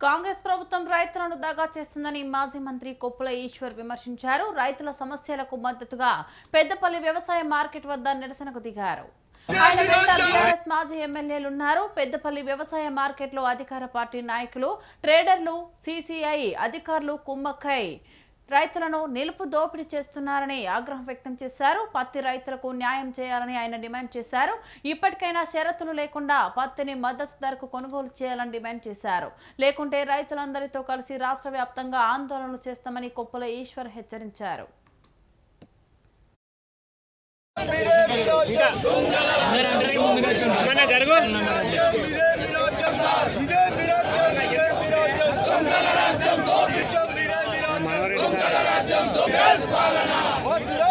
కాంగ్రెస్ ప్రభుత్వం రైతులను దగా చేస్తుందని మాజీ మంత్రి కొప్పుల ఈశ్వర్ విమర్శించారు. రైతుల సమస్యలకు మద్దతుగా పెద్దపల్లి వ్యవసాయ మార్కెట్ వద్ద నిరసనకు దిగారు. బీఆర్ఎస్ మాజీ ఎమ్మెల్యేలు ఉన్నారు పెద్దపల్లి వ్యవసాయ మార్కెట్లో అధికార పార్టీ నాయకులు ట్రేడర్లు సీసీఐ అధికారులు కుమ్మక్కై రైతులను నిలుపు దోపిడీ చేస్తున్నారని ఆగ్రహం వ్యక్తం చేశారు. పత్తి రైతులకు న్యాయం చేయాలని ఆయన డిమాండ్ చేశారు. ఇప్పటికైనా షరతులు లేకుండా పత్తిని మద్దతు ధరకు కొనుగోలు చేయాలని డిమాండ్ చేశారు. లేకుంటే రైతులందరితో కలిసి రాష్ట్ర వ్యాప్తంగా ఆందోళనలు చేస్తామని కొప్పుల ఈశ్వర్ హెచ్చరించారు. మన జరుగు ఈరోజు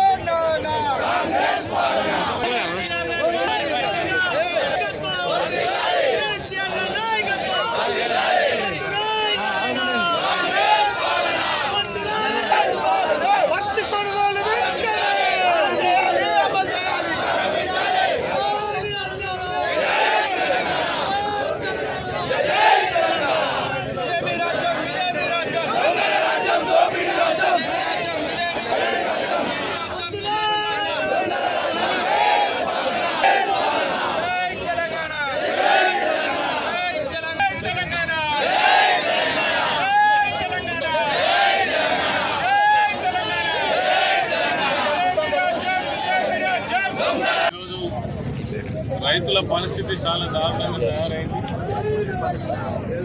రైతుల పరిస్థితి చాలా దారుణంగా తయారైంది.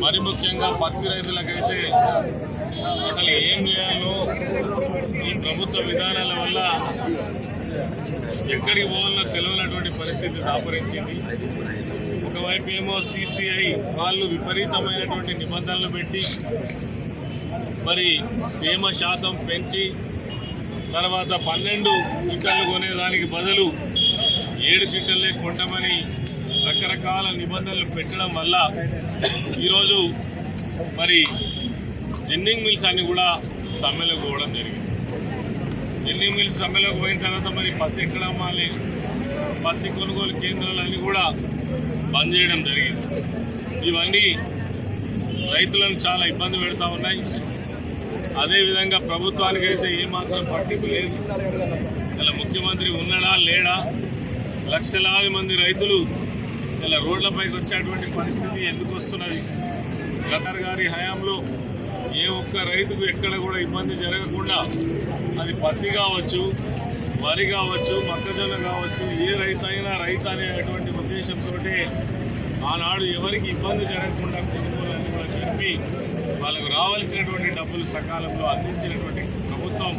మరి ముఖ్యంగా పత్తి రైతులకైతే అసలు ఏం చేయాలో ఈ ప్రభుత్వ విధానాల వల్ల ఎక్కడికి పోవాలన్నా తెలియనటువంటి పరిస్థితి దాపరించింది. ఒకవైపు ఏమో సిసిఐ వాళ్ళు విపరీతమైనటువంటి నిబంధనలు పెట్టి మరి తేమ శాతం పెంచి తర్వాత పన్నెండు క్వింటాలు కొనేదానికి బదులు ఏడు క్వింటల్లే కొట్టమని రకరకాల నిబంధనలు పెట్టడం వల్ల ఈరోజు మరి జిన్నింగ్ మిల్స్ అన్ని కూడా సమ్మెలోకి పోవడం జరిగింది. జిన్నింగ్ మిల్స్ సమ్మెలోకి పోయిన తర్వాత మరి పత్తి ఎక్కడ అమ్మాలి? పత్తి కొనుగోలు కేంద్రాలన్నీ కూడా బంద్ చేయడం జరిగింది. ఇవన్నీ రైతులను చాలా ఇబ్బంది పెడతా ఉన్నాయి. అదేవిధంగా ప్రభుత్వానికైతే ఏమాత్రం పట్టింపు లేదు. ఇలా ముఖ్యమంత్రి ఉన్నాడా లేడా? లక్షలాది మంది రైతులు ఇలా రోడ్లపైకి వచ్చేటువంటి పరిస్థితి ఎందుకు వస్తున్నది? గతర్ గారి హయాంలో ఏ ఒక్క రైతుకు ఎక్కడ కూడా ఇబ్బంది జరగకుండా అది పత్తి కావచ్చు వరి కావచ్చు మొక్కజొన్న కావచ్చు ఏ రైతు అయినా రైతు అనేటువంటి ఉద్దేశంతో ఆనాడు ఎవరికి ఇబ్బంది జరగకుండా కొనుగోలు కూడా జరిపి వాళ్ళకు రావాల్సినటువంటి డబ్బులు సకాలంలో అందించినటువంటి ప్రభుత్వం